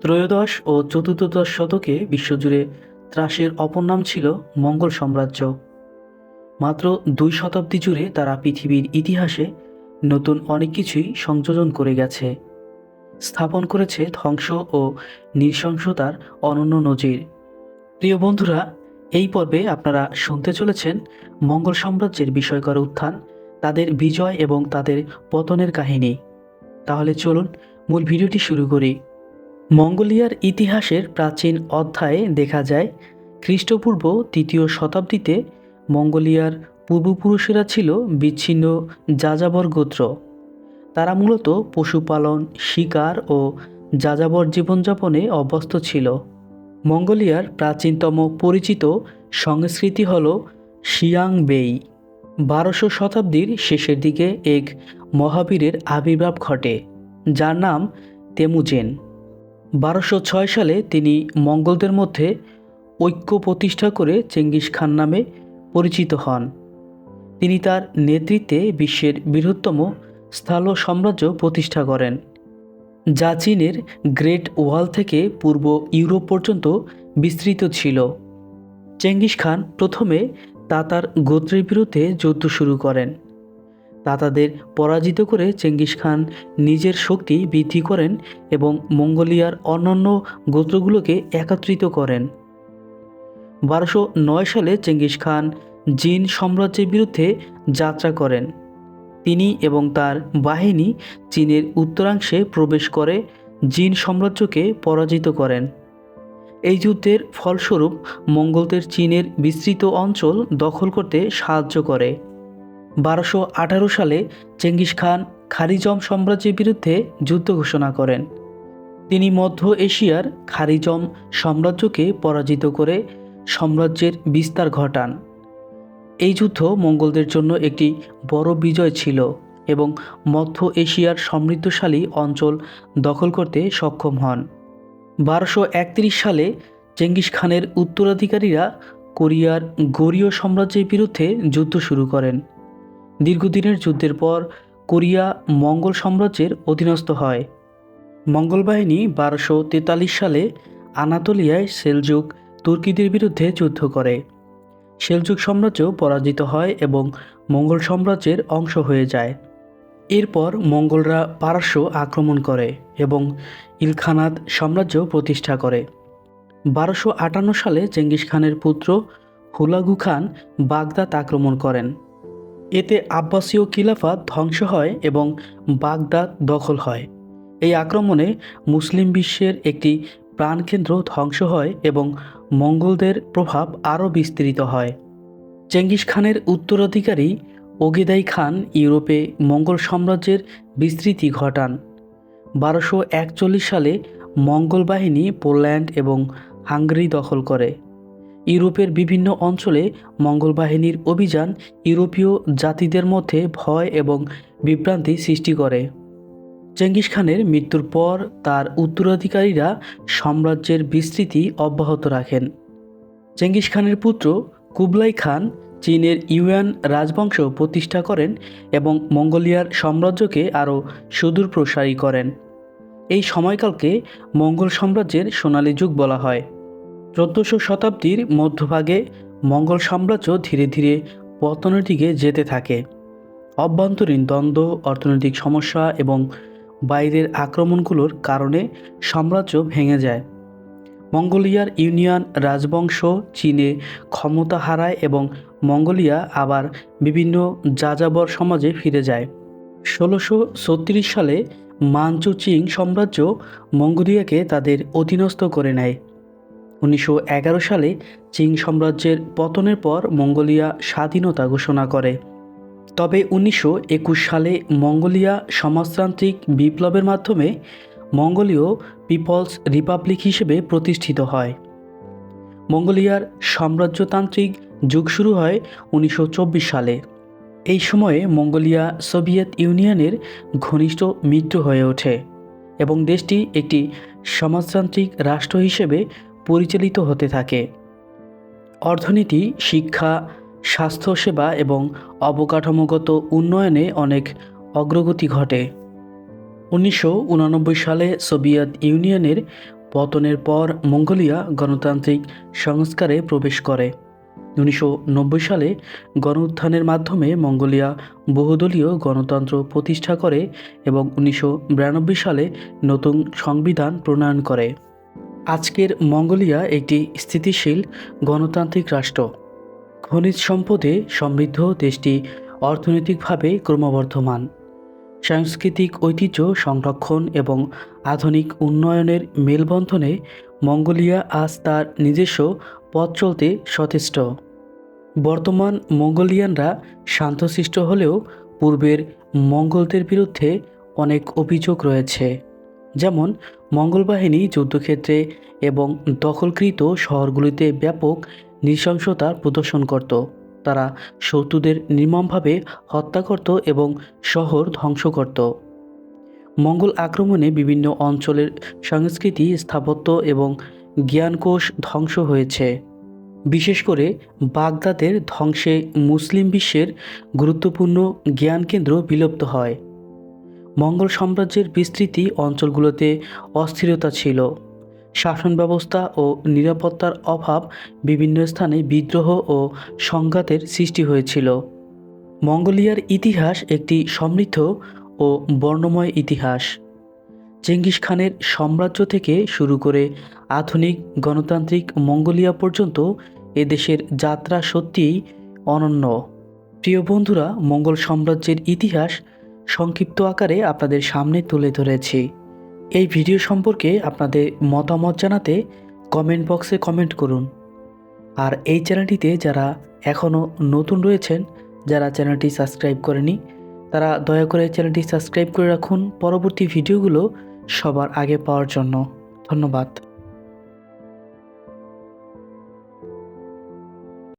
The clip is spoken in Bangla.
ত্রয়োদশ ও চতুর্দশ শতকে বিশ্বজুড়ে ত্রাসের অপর নাম ছিল মঙ্গল সাম্রাজ্য। মাত্র দুই শতাব্দী জুড়ে তারা পৃথিবীর ইতিহাসে নতুন অনেক কিছুই সংযোজন করে গেছে। স্থাপন করেছে ধ্বংস ও নৃশংসতার অনন্য নজির। প্রিয় বন্ধুরা, এই পর্বে আপনারা শুনতে চলেছেন মঙ্গল সাম্রাজ্যের বিষয়কর উত্থান, তাদের বিজয় এবং তাদের পতনের কাহিনী। তাহলে চলুন মূল ভিডিওটি শুরু করি। মঙ্গোলিয়ার ইতিহাসের প্রাচীন অধ্যায়ে দেখা যায়, খ্রিস্টপূর্ব তৃতীয় শতাব্দীতে মঙ্গোলিয়ার পূর্বপুরুষেরা ছিল বিচ্ছিন্ন যাযাবর গোত্র। তারা মূলত পশুপালন, শিকার ও যাযাবর জীবনযাপনে অভ্যস্ত ছিল। মঙ্গোলিয়ার প্রাচীনতম পরিচিত সংস্কৃতি হল শিয়াং বেই। বারোশো শতাব্দীর শেষের দিকে এক মহাবীরের আবির্ভাব ঘটে, যার নাম তেমুজেন। বারোশো ছয় সালে তিনি মঙ্গলদের মধ্যে ঐক্য প্রতিষ্ঠা করে চেঙ্গিস খান নামে পরিচিত হন। তিনি তার নেতৃত্বে বিশ্বের বৃহত্তম স্থল সাম্রাজ্য প্রতিষ্ঠা করেন, যা চীনের গ্রেট ওয়াল থেকে পূর্ব ইউরোপ পর্যন্ত বিস্তৃত ছিল। চেঙ্গিস খান প্রথমে তাতার গোত্রের বিরুদ্ধে যুদ্ধ শুরু করেন। তাতাদের পরাজিত করে চেঙ্গিস খান নিজের শক্তি বৃদ্ধি করেন এবং মঙ্গোলিয়ার অন্যান্য গোত্রগুলোকে একত্রিত করেন। বারোশো নয় সালে চেঙ্গিস খান জিন সাম্রাজ্যের বিরুদ্ধে যাত্রা করেন। তিনি এবং তার বাহিনী চীনের উত্তরাংশে প্রবেশ করে জিন সাম্রাজ্যকে পরাজিত করেন। এই যুদ্ধের ফলস্বরূপ মঙ্গলদের চীনের বিস্তৃত অঞ্চল দখল করতে সাহায্য করে। বারোশো আঠারো সালে চেঙ্গিস খান খারিজম সাম্রাজ্যের বিরুদ্ধে যুদ্ধ ঘোষণা করেন। তিনি মধ্য এশিয়ার খারিজম সাম্রাজ্যকে পরাজিত করে সাম্রাজ্যের বিস্তার ঘটান। এই যুদ্ধ মঙ্গলদের জন্য একটি বড় বিজয় ছিল এবং মধ্য এশিয়ার সমৃদ্ধশালী অঞ্চল দখল করতে সক্ষম হন। বারোশো সালে চেঙ্গিস খানের উত্তরাধিকারীরা কোরিয়ার গরীয় সাম্রাজ্যের বিরুদ্ধে যুদ্ধ শুরু করেন। দীর্ঘদিনের যুদ্ধের পর কোরিয়া মঙ্গল সাম্রাজ্যের অধীনস্থ হয়। মঙ্গল বাহিনী বারোশো তেতাল্লিশ সালে আনাতোলিয়ায় সেলজুক তুর্কিদের বিরুদ্ধে যুদ্ধ করে। সেলজুক সাম্রাজ্য পরাজিত হয় এবং মঙ্গল সাম্রাজ্যের অংশ হয়ে যায়। এরপর মঙ্গলরা পারস্য আক্রমণ করে এবং ইলখানাত সাম্রাজ্য প্রতিষ্ঠা করে। বারোশো আটান্ন সালে চেঙ্গিস খানের পুত্র হুলাগু খান বাগদাদ আক্রমণ করেন। এতে আব্বাসীয় খিলাফত ধ্বংস হয় এবং বাগদাদ দখল হয়। এই আক্রমণে মুসলিম বিশ্বের একটি প্রাণকেন্দ্র ধ্বংস হয় এবং মঙ্গলদের প্রভাব আরও বিস্তৃত হয়। চেঙ্গিস খানের উত্তরাধিকারী ওগেদাই খান ইউরোপে মঙ্গল সাম্রাজ্যের বিস্তৃতি ঘটান। বারোশো একচল্লিশ সালে মঙ্গল বাহিনী পোল্যান্ড এবং হাঙ্গেরি দখল করে। ইউরোপের বিভিন্ন অঞ্চলে মঙ্গল বাহিনীর অভিযান ইউরোপীয় জাতিদের মধ্যে ভয় এবং বিভ্রান্তি সৃষ্টি করে। চেঙ্গিস খানের মৃত্যুর পর তার উত্তরাধিকারীরা সাম্রাজ্যের বিস্তৃতি অব্যাহত রাখেন। চেঙ্গিস খানের পুত্র কুবলাই খান চীনের ইউয়ান রাজবংশ প্রতিষ্ঠা করেন এবং মঙ্গোলিয়ার সাম্রাজ্যকে আরও সুদূর প্রসারী করেন। এই সময়কালকে মঙ্গল সাম্রাজ্যের সোনালী যুগ বলা হয়। চোদ্দোশো শতাব্দীর মধ্যভাগে মঙ্গল সাম্রাজ্য ধীরে ধীরে পতনের দিকে যেতে থাকে। অভ্যন্তরীণ দ্বন্দ্ব, অর্থনৈতিক সমস্যা এবং বাইরের আক্রমণগুলোর কারণে সাম্রাজ্য ভেঙে যায়। মঙ্গোলিয়ার ইউনিয়ন রাজবংশ চীনে ক্ষমতা হারায় এবং মঙ্গোলিয়া আবার বিভিন্ন যাযাবর সমাজে ফিরে যায়। ষোলোশো সালে মানচু চিং সাম্রাজ্য মঙ্গোলিয়াকে তাদের অধীনস্থ করে নেয়। উনিশশো এগারো সালে চিং সাম্রাজ্যের পতনের পর মঙ্গোলিয়া স্বাধীনতা ঘোষণা করে। তবে উনিশশো একুশ সালে মঙ্গোলিয়া সমাজতান্ত্রিক বিপ্লবের মাধ্যমে মঙ্গোলীয় পিপলস রিপাবলিক হিসেবে প্রতিষ্ঠিত হয়। মঙ্গোলিয়ার সাম্রাজ্যতান্ত্রিক যুগ শুরু হয় উনিশশো চব্বিশ সালে। এই সময়ে মঙ্গোলিয়া সোভিয়েত ইউনিয়নের ঘনিষ্ঠ মিত্র হয়ে ওঠে এবং দেশটি একটি সমাজতান্ত্রিক রাষ্ট্র হিসেবে পরিচালিত হতে থাকে। অর্থনীতি, শিক্ষা, স্বাস্থ্যসেবা এবং অবকাঠামোগত উন্নয়নে অনেক অগ্রগতি ঘটে। উনিশশো সালে সোভিয়েত ইউনিয়নের পতনের পর মঙ্গোলিয়া গণতান্ত্রিক সংস্কারে প্রবেশ করে। উনিশশো নব্বই সালে গণ উত্থানের মাধ্যমে মঙ্গোলিয়া বহুদলীয় গণতন্ত্র প্রতিষ্ঠা করে এবং উনিশশো বিরানব্বই সালে নতুন সংবিধান প্রণয়ন করে। আজকের মঙ্গোলিয়া একটি স্থিতিশীল গণতান্ত্রিক রাষ্ট্র। খনিজ সম্পদে সমৃদ্ধ দেশটি অর্থনৈতিকভাবে ক্রমবর্ধমান। সাংস্কৃতিক ঐতিহ্য সংরক্ষণ এবং আধুনিক উন্নয়নের মেলবন্ধনে মঙ্গোলিয়া আজ তার নিজস্ব পথ চলতে সচেষ্ট বর্তমান মঙ্গোলিয়ানরা শান্তশিষ্ট হলেও পূর্বের মঙ্গলদের বিরুদ্ধে অনেক অভিযোগ রয়েছে। যেমন মঙ্গল বাহিনী যুদ্ধক্ষেত্রে এবং দখলকৃত শহরগুলিতে ব্যাপক নৃশংসতা প্রদর্শন করত। তারা শত্রুদের নির্মমভাবে হত্যা করত এবং শহর ধ্বংস করত। মঙ্গল আক্রমণে বিভিন্ন অঞ্চলের সংস্কৃতি স্থাপত্য এবং জ্ঞানকোষ ধ্বংস হয়েছে। বিশেষ করে বাগদাদের ধ্বংসে মুসলিম বিশ্বের গুরুত্বপূর্ণ জ্ঞানকেন্দ্র বিলুপ্ত হয়। মঙ্গল সাম্রাজ্যের বিস্তৃতি অঞ্চলগুলোতে অস্থিরতা ছিল। শাসন ব্যবস্থা ও নিরাপত্তার অভাব বিভিন্ন স্থানে বিদ্রোহ ও সংঘাতের সৃষ্টি হয়েছিল। মঙ্গোলিয়ার ইতিহাস একটি সমৃদ্ধ ও বর্ণময় ইতিহাস। চেঙ্গিস খানের সাম্রাজ্য থেকে শুরু করে আধুনিক গণতান্ত্রিক মঙ্গোলিয়া পর্যন্ত এদেশের যাত্রা সত্যিই অনন্য। প্রিয় বন্ধুরা, মঙ্গল সাম্রাজ্যের ইতিহাস সংক্ষিপ্ত আকারে আপনাদের সামনে তুলে ধরেছি। এই ভিডিও সম্পর্কে আপনাদের মতামত জানাতে কমেন্ট বক্সে কমেন্ট করুন। আর এই চ্যানেলটিতে যারা এখনও নতুন রয়েছেন, যারা চ্যানেলটি সাবস্ক্রাইব করেনি, তারা দয়া করে চ্যানেলটি সাবস্ক্রাইব করে রাখুন পরবর্তী ভিডিওগুলো সবার আগে পাওয়ার জন্য। ধন্যবাদ।